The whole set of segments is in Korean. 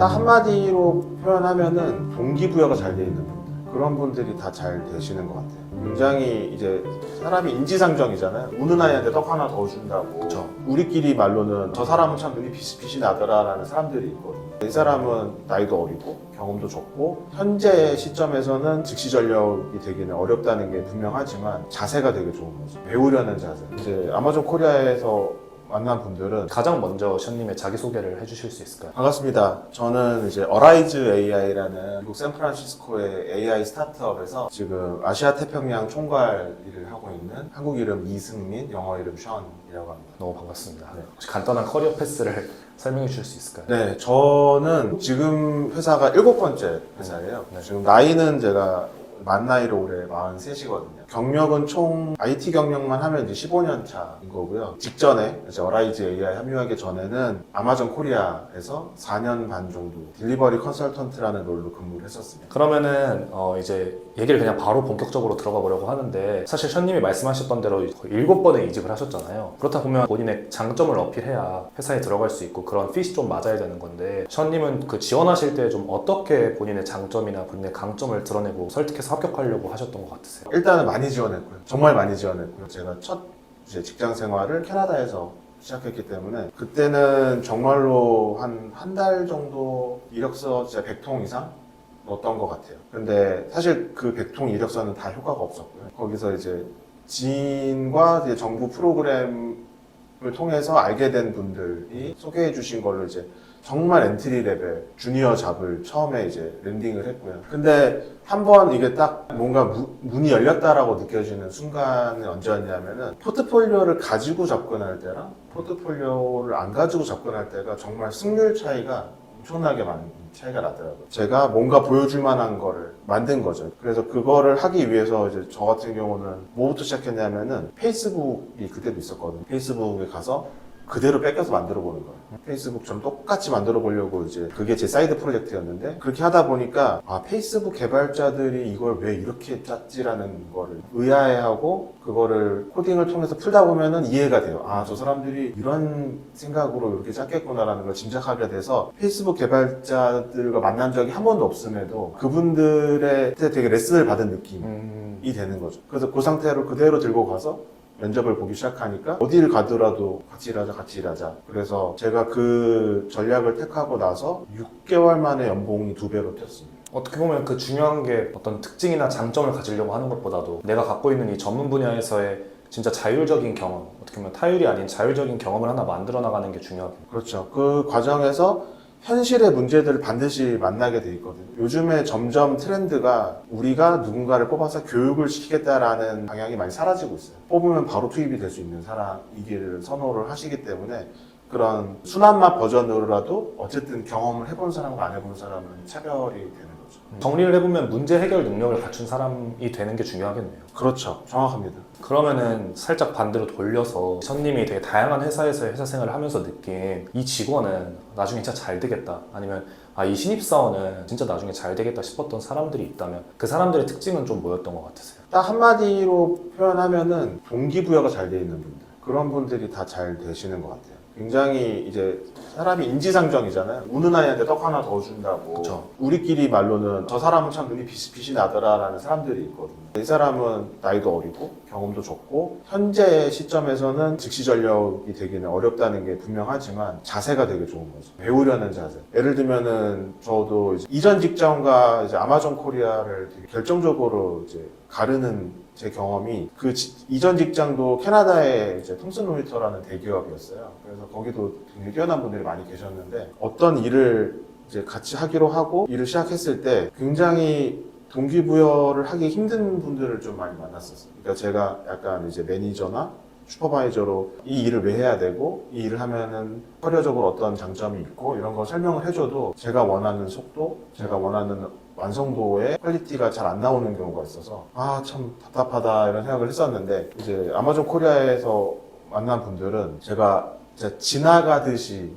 딱 한마디로 표현하면은 동기부여가 잘 돼 있는 분들 그런 분들이 다 잘 되시는 것 같아요. 굉장히 이제 사람이 인지상정이잖아요. 우는 아이한테 떡 하나 더 준다고. 그쵸. 우리끼리 말로는 저 사람은 참 눈이 빛이 나더라라는 사람들이 있거든요. 이 사람은 나이도 어리고 경험도 적고 현재 시점에서는 즉시 전력이 되기는 어렵다는 게 분명하지만 자세가 되게 좋은 거죠. 배우려는 자세. 이제 아마존 코리아에서 만난 분들은 가장 먼저 션님의 자기소개를 해주실 수 있을까요? 반갑습니다. 저는 이제 어라이즈 AI라는 미국 샌프란시스코의 AI 스타트업에서 지금 아시아 태평양 총괄 일을 하고 있는 한국 이름 이승민, 영어 이름 션이라고 합니다. 너무 반갑습니다. 네. 혹시 간단한 커리어 패스를 설명해 주실 수 있을까요? 네, 저는 지금 회사가 일곱 번째 회사예요. 네. 지금 나이는 제가 만 나이로 올해 43이거든요. 경력은 총 IT 경력만 하면 이제 15년 차인 거고요. 직전에 이제 어라이즈 AI 합류하기 전에는 아마존 코리아에서 4년 반 정도 딜리버리 컨설턴트라는 롤로 근무를 했었습니다. 그러면은 어 이제 얘기를 그냥 바로 본격적으로 들어가 보려고 하는데 사실 션님이 말씀하셨던 대로 거의 일곱 번의 이직을 하셨잖아요. 그렇다 보면 본인의 장점을 어필해야 회사에 들어갈 수 있고 그런 핏이 좀 맞아야 되는 건데 션님은 그 지원하실 때 좀 어떻게 본인의 장점이나 본인의 강점을 드러내고 설득해서 합격하려고 하셨던 것 같으세요? 일단은 많이 지원했고요. 정말 많이 지원했고요. 제가 첫 이제 직장 생활을 캐나다에서 시작했기 때문에 그때는 정말로 한 한 달 정도 이력서 진짜 100통 이상 넣었던 것 같아요. 근데 사실 그 100통 이력서는 다 효과가 없었고요. 거기서 이제 지인과 이제 정부 프로그램 을 통해서 알게 된 분들이 소개해 주신 걸로 이제 정말 엔트리 레벨 주니어 잡을 처음에 이제 랜딩을 했고요. 근데 한 번 이게 딱 뭔가 무- 문이 열렸다라고 느껴지는 순간이 언제였냐면은 포트폴리오를 가지고 접근할 때랑 포트폴리오를 안 가지고 접근할 때가 정말 승률 차이가 엄청나게 많은 차이가 나더라고요. 제가 뭔가 보여줄 만한 거를 만든 거죠. 그래서 그거를 하기 위해서 이제 저 같은 경우는 뭐부터 시작했냐면은 페이스북이 그때도 있었거든요. 페이스북에 가서 그대로 뺏겨서 만들어 보는 거예요. 페이스북처럼 똑같이 만들어 보려고 이제 그게 제 사이드 프로젝트였는데 그렇게 하다 보니까 아 페이스북 개발자들이 이걸 왜 이렇게 짰지라는 거를 의아해하고 그거를 코딩을 통해서 풀다 보면은 이해가 돼요. 아 저 사람들이 이런 생각으로 이렇게 짰겠구나라는 걸 짐작하게 돼서 페이스북 개발자들과 만난 적이 한 번도 없음에도 그분들의 되게 레슨을 받은 느낌. 음, 이 되는 거죠. 그래서 그 상태로 그대로 들고 가서 면접을 보기 시작하니까 어디를 가더라도 같이 일하자, 같이 일하자. 그래서 제가 그 전략을 택하고 나서 6개월 만에 연봉이 두 배로 뛰었습니다. 어떻게 보면 그 중요한 게 어떤 특징이나 장점을 가지려고 하는 것보다도 내가 갖고 있는 이 전문 분야에서의 진짜 자율적인 경험, 어떻게 보면 타율이 아닌 자율적인 경험을 하나 만들어 나가는 게 중요하겠네요. 그렇죠. 그 과정에서 현실의 문제들을 반드시 만나게 돼 있거든요. 요즘에 점점 트렌드가 우리가 누군가를 뽑아서 교육을 시키겠다라는 방향이 많이 사라지고 있어요. 뽑으면 바로 투입이 될 수 있는 사람이기를 선호를 하시기 때문에 그런 순한 맛 버전으로라도 어쨌든 경험을 해본 사람과 안 해본 사람은 차별이 되는 거죠. 정리를 해보면 문제 해결 능력을 갖춘 사람이 되는 게 중요하겠네요. 그렇죠. 정확합니다. 그러면은 살짝 반대로 돌려서 션님이 되게 다양한 회사에서 회사 생활을 하면서 느낀 이 직원은 나중에 진짜 잘 되겠다 아니면 아 이 신입사원은 진짜 나중에 잘 되겠다 싶었던 사람들이 있다면 그 사람들의 특징은 좀 뭐였던 것 같으세요? 딱 한마디로 표현하면은 동기부여가 잘 돼 있는 분들 그런 분들이 다 잘 되시는 것 같아요. 굉장히 이제 사람이 인지상정이잖아요. 우는 아이한테 떡 하나 더 준다고. 그쵸. 우리끼리 말로는 저 사람은 참 눈이 빛이, 나더라라는 사람들이 있거든요. 이 사람은 나이도 어리고 경험도 적고 현재 시점에서는 즉시 전력이 되기는 어렵다는 게 분명하지만 자세가 되게 좋은 거죠. 배우려는 자세. 예를 들면은 저도 이전 직장과 이제 아마존 코리아를 되게 결정적으로 이제 가르는 제 경험이 그 지- 이전 직장도 캐나다의 이제 톰슨 로이터라는 대기업이었어요. 그래서 거기도 굉장히 뛰어난 분들이 많이 계셨는데 어떤 일을 이제 같이 하기로 하고 일을 시작했을 때 굉장히 동기부여를 하기 힘든 분들을 좀 많이 만났었어요. 그러니까 제가 약간 이제 매니저나 슈퍼바이저로 이 일을 왜 해야 되고 이 일을 하면은 커리어적으로 어떤 장점이 있고 이런 걸 설명을 해줘도 제가 원하는 속도, 제가 원하는 완성도의 퀄리티가 잘 안 나오는 경우가 있어서 아 참 답답하다 이런 생각을 했었는데 이제 아마존 코리아에서 만난 분들은 제가 지나가듯이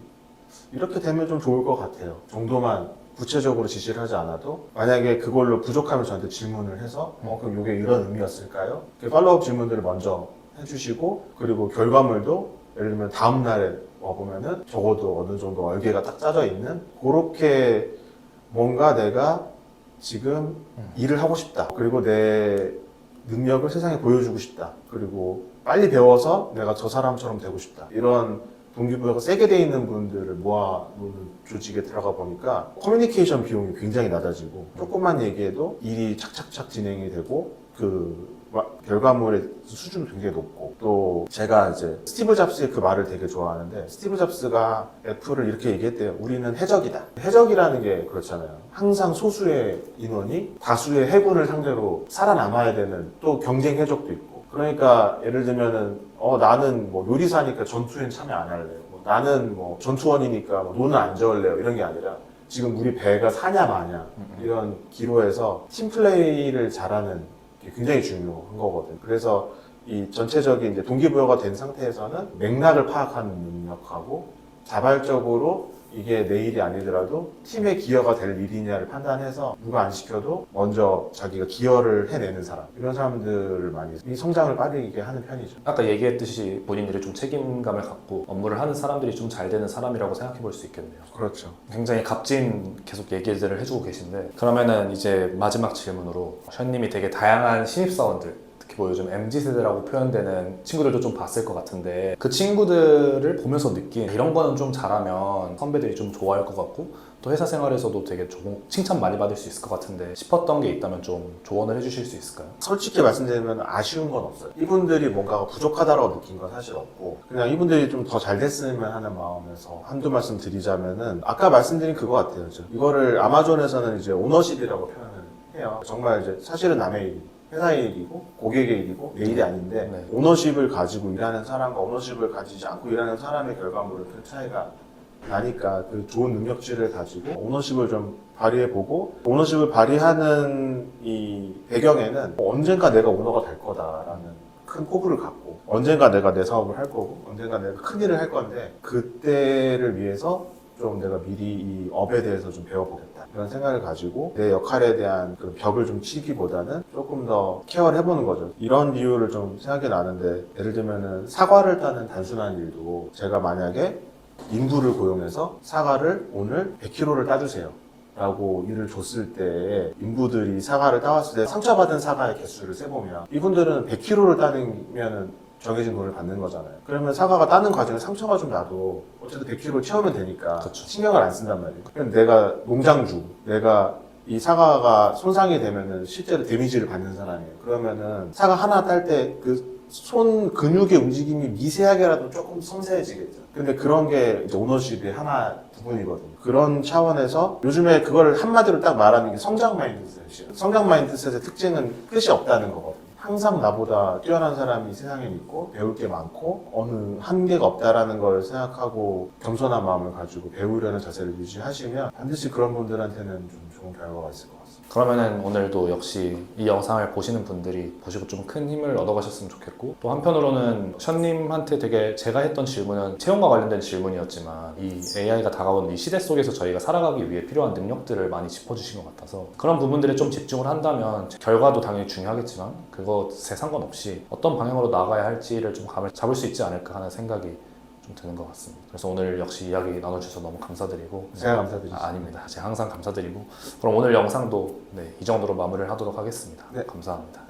이렇게 되면 좀 좋을 것 같아요 정도만 구체적으로 지시를 하지 않아도 만약에 그걸로 부족하면 저한테 질문을 해서 어 그럼 이게 이런 의미였을까요? 팔로업 질문들을 먼저 해주시고 그리고 결과물도 예를 들면 다음 날에 와보면은 적어도 어느 정도 얼개가 딱 짜져 있는 그렇게 뭔가 내가 지금 일을 하고 싶다. 그리고 내 능력을 세상에 보여주고 싶다. 그리고 빨리 배워서 내가 저 사람처럼 되고 싶다. 이런 동기부여가 세게 돼 있는 분들을 모아놓는 조직에 들어가 보니까 커뮤니케이션 비용이 굉장히 낮아지고 조금만 얘기해도 일이 착착착 진행이 되고 그 와- 결과물의 수준도 굉장히 높고 또 제가 이제 스티브 잡스의 그 말을 되게 좋아하는데 스티브 잡스가 애플을 이렇게 얘기했대요. 우리는 해적이다. 해적이라는 게 그렇잖아요. 항상 소수의 인원이 다수의 해군을 상대로 살아남아야 되는 또 경쟁 해적도 있고 그러니까 예를 들면은 어 나는 뭐 요리사니까 전투엔 참여 안 할래요. 뭐 나는 뭐 전투원이니까 뭐 노는 안 저을래요. 이런 게 아니라 지금 우리 배가 사냐 마냐 이런 기로에서 팀플레이를 잘하는 게 굉장히 중요한 거거든. 그래서 이 전체적인 이제 동기부여가 된 상태에서는 맥락을 파악하는 능력하고 자발적으로 이게 내 일이 아니더라도 팀의 기여가 될 일이냐를 판단해서 누가 안 시켜도 먼저 자기가 기여를 해내는 사람 이런 사람들을 많이 이 성장을 빠르게 하는 편이죠. 아까 얘기했듯이 본인들이 좀 책임감을 갖고 업무를 하는 사람들이 좀 잘 되는 사람이라고 생각해 볼 수 있겠네요. 그렇죠. 굉장히 값진 계속 얘기들을 해주고 계신데 그러면은 이제 마지막 질문으로 션님이 되게 다양한 신입사원들 특히 뭐 요즘 MZ세대라고 표현되는 친구들도 좀 봤을 것 같은데 그 친구들을 보면서 느낀 이런 거는 좀 잘하면 선배들이 좀 좋아할 것 같고 또 회사 생활에서도 되게 좀 칭찬 많이 받을 수 있을 것 같은데 싶었던 게 있다면 좀 조언을 해주실 수 있을까요? 솔직히 말씀드리면 아쉬운 건 없어요. 이분들이 뭔가가 부족하다라고 느낀 건 사실 없고 그냥 이분들이 좀 더 잘 됐으면 하는 마음에서 한두 말씀 드리자면은 아까 말씀드린 그거 같아요. 저. 이거를 아마존에서는 이제 오너십이라고 표현을 해요. 정말 이제 사실은 남의 일. 회사의 일이고 고객의 일이고 내 일이 아닌데 네. 오너십을 가지고 일하는 사람과 오너십을 가지지 않고 일하는 사람의 결과물은 큰 차이가 나니까 그 좋은 능력치를 가지고 오너십을 좀 발휘해보고 오너십을 발휘하는 이 배경에는 언젠가 내가 오너가 될 거다라는 큰 포부를 갖고 언젠가 내가 내 사업을 할 거고 언젠가 내가 큰 일을 할 건데 그때를 위해서 좀 내가 미리 이 업에 대해서 좀 배워보겠다 이런 생각을 가지고 내 역할에 대한 그 벽을 좀 치기보다는 조금 더 케어를 해보는 거죠 이런 비유를 좀 생각이 나는데 예를 들면은 사과를 따는 단순한 일도 제가 만약에 인부를 고용해서 사과를 오늘 100kg를 따주세요. 라고 일을 줬을 때 인부들이 사과를 따왔을 때 상처받은 사과의 개수를 세보면 이분들은 100kg를 따내면 정해진 돈을 받는 거잖아요. 그러면 사과가 따는 과정에 상처가 좀 나도 어쨌든 100kg를 채우면 되니까 그쵸. 신경을 안 쓴단 말이에요. 그럼 내가 농장주, 내가 이 사과가 손상이 되면은 실제로 데미지를 받는 사람이에요. 그러면은 사과 하나 딸 때 그 손 근육의 움직임이 미세하게라도 조금 섬세해지겠죠. 근데 그런 게 이제 오너십의 하나 부분이거든요. 그런 차원에서 요즘에 그걸 한마디로 딱 말하는 게 성장 마인드셋이에요. 성장 마인드셋의 특징은 끝이 없다는 거거든요. 항상 나보다 뛰어난 사람이 세상에 있고 배울 게 많고 어느 한계가 없다라는 걸 생각하고 겸손한 마음을 가지고 배우려는 자세를 유지하시면 반드시 그런 분들한테는 좀 좋은 결과가 있을 것 같습니다. 그러면은 오늘도 역시 이 영상을 보시는 분들이 보시고 좀 큰 힘을 얻어가셨으면 좋겠고 또 한편으로는 션님한테 되게 제가 했던 질문은 채용과 관련된 질문이었지만 이 AI가 다가오는 이 시대 속에서 저희가 살아가기 위해 필요한 능력들을 많이 짚어주신 것 같아서 그런 부분들에 좀 집중을 한다면 결과도 당연히 중요하겠지만 그것에 상관없이 어떤 방향으로 나가야 할지를 좀 감을 잡을 수 있지 않을까 하는 생각이 좀 드는 것 같습니다. 그래서 오늘 역시 이야기 나눠주셔서 너무 감사드리고 제가 감사드리겠습니다. 아, 아닙니다. 제가 항상 감사드리고 그럼 오늘 영상도 네, 이 정도로 마무리를 하도록 하겠습니다. 네. 감사합니다.